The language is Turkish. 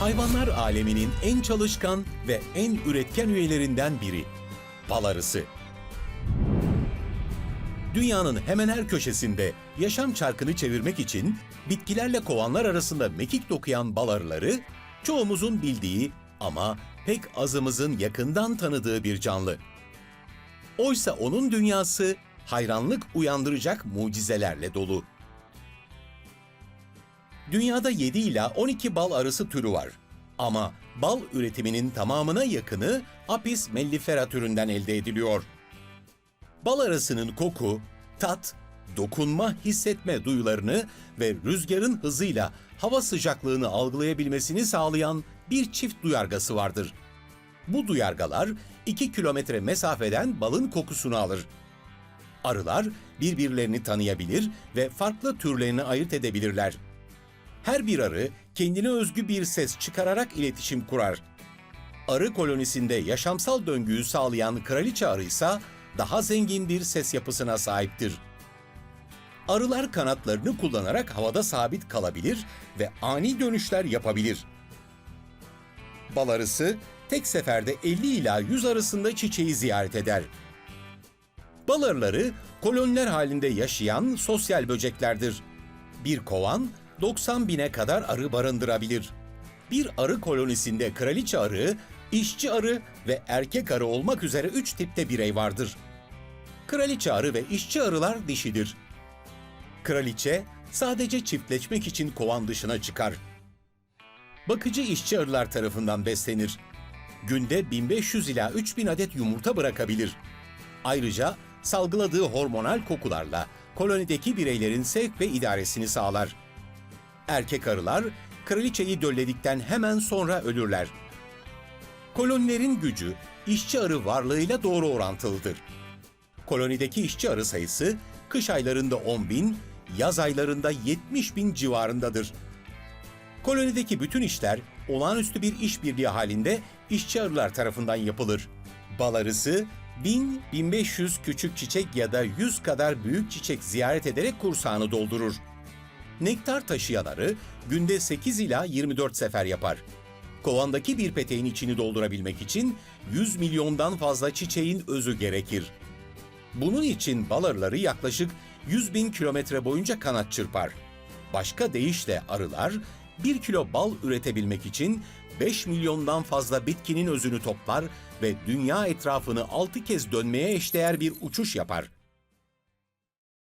Hayvanlar aleminin en çalışkan ve en üretken üyelerinden biri. Bal arısı. Dünyanın hemen her köşesinde yaşam çarkını çevirmek için bitkilerle kovanlar arasında mekik dokuyan bal arıları çoğumuzun bildiği ama pek azımızın yakından tanıdığı bir canlı. Oysa onun dünyası hayranlık uyandıracak mucizelerle dolu. Dünyada 7 ila 12 bal arısı türü var. Ama bal üretiminin tamamına yakını Apis mellifera türünden elde ediliyor. Bal arısının koku, tat, dokunma, hissetme duyularını ve rüzgarın hızıyla hava sıcaklığını algılayabilmesini sağlayan bir çift duyargası vardır. Bu duyargalar 2 kilometre mesafeden balın kokusunu alır. Arılar birbirlerini tanıyabilir ve farklı türlerini ayırt edebilirler. Her bir arı kendine özgü bir ses çıkararak iletişim kurar. Arı kolonisinde yaşamsal döngüyü sağlayan kraliçe arı ise daha zengin bir ses yapısına sahiptir. Arılar kanatlarını kullanarak havada sabit kalabilir ve ani dönüşler yapabilir. Bal arısı tek seferde 50 ila 100 arasında çiçeği ziyaret eder. Bal arıları koloniler halinde yaşayan sosyal böceklerdir. Bir kovan 90 bine kadar arı barındırabilir. Bir arı kolonisinde kraliçe arı, işçi arı ve erkek arı olmak üzere üç tipte birey vardır. Kraliçe arı ve işçi arılar dişidir. Kraliçe sadece çiftleşmek için kovan dışına çıkar. Bakıcı işçi arılar tarafından beslenir. Günde 1500 ila 3000 adet yumurta bırakabilir. Ayrıca salgıladığı hormonal kokularla kolonideki bireylerin sevk ve idaresini sağlar. Erkek arılar kraliçeyi dölledikten hemen sonra ölürler. Kolonilerin gücü işçi arı varlığıyla doğru orantılıdır. Kolonideki işçi arı sayısı kış aylarında 10 bin, yaz aylarında 70 bin civarındadır. Kolonideki bütün işler olağanüstü bir işbirliği halinde işçi arılar tarafından yapılır. Bal arısı 1000-1500 küçük çiçek ya da 100 kadar büyük çiçek ziyaret ederek kursağını doldurur. Nektar taşıyan günde 8 ila 24 sefer yapar. Kovandaki bir peteğin içini doldurabilmek için 100 milyondan fazla çiçeğin özü gerekir. Bunun için bal arıları yaklaşık 100 bin kilometre boyunca kanat çırpar. Başka deyişle arılar 1 kilo bal üretebilmek için 5 milyondan fazla bitkinin özünü toplar ve dünya etrafını 6 kez dönmeye eşdeğer bir uçuş yapar.